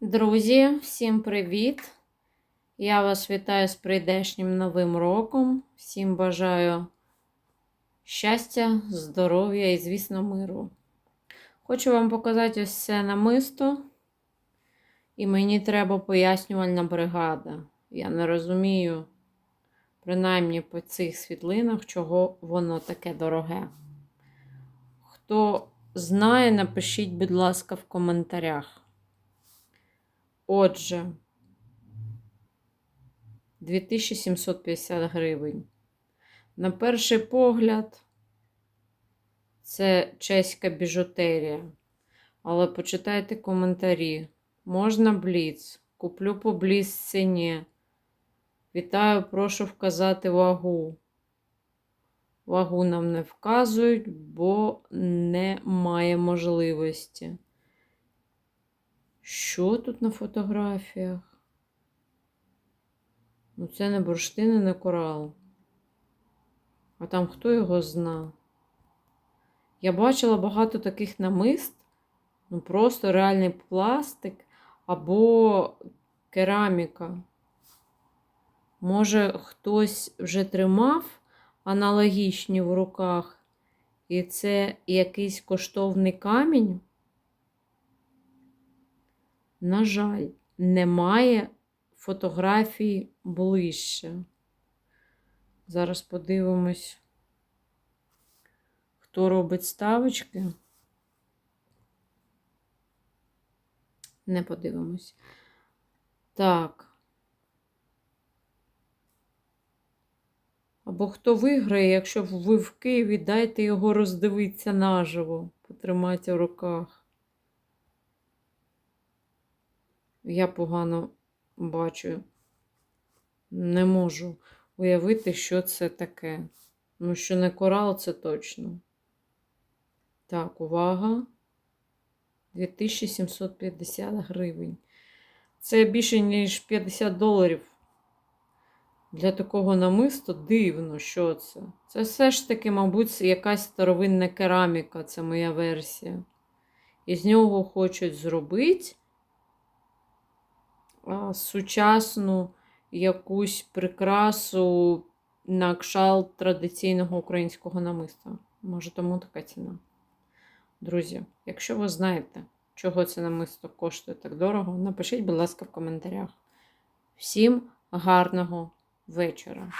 Друзі, всім привіт! Я вас вітаю з прийдешнім новим роком. Всім бажаю щастя, здоров'я і, звісно, миру. Хочу вам показати ось це намисто. І мені треба пояснювальна бригада. Я не розумію, принаймні по цих світлинах, чого воно таке дороге. Хто знає, напишіть, будь ласка, в коментарях. Отже, 2750 гривень. На перший погляд, це чеська біжутерія. Але почитайте коментарі. Можна бліц. Куплю по бліц ціні. Вітаю, прошу вказати вагу. Вагу нам не вказують, бо немає можливості. Що тут на фотографіях? Ну, це не бурштини, не корал. А там хто його зна? Я бачила багато таких намист, ну просто реальний пластик або кераміка. Може, хтось вже тримав аналогічні в руках, і це якийсь коштовний камінь? На жаль, немає фотографій ближче. Зараз подивимось, хто робить ставочки. Не подивимось. Так. Або хто виграє, якщо ви в Києві, дайте його роздивитися наживо, потримайте в руках. Я погано бачу. Не можу уявити, що це таке. Ну, що не корал, це точно. Так, увага. 2750 гривень. Це більше, ніж 50 доларів. Для такого намисту дивно, що це. Це все ж таки, мабуть, якась старовинна кераміка, це моя версія. І з нього хочуть зробити сучасну якусь прикрасу на кшал традиційного українського намиста. Може, тому така ціна. Друзі, якщо ви знаєте, чого це намисто коштує так дорого, напишіть, будь ласка, в коментарях. Всім гарного вечора!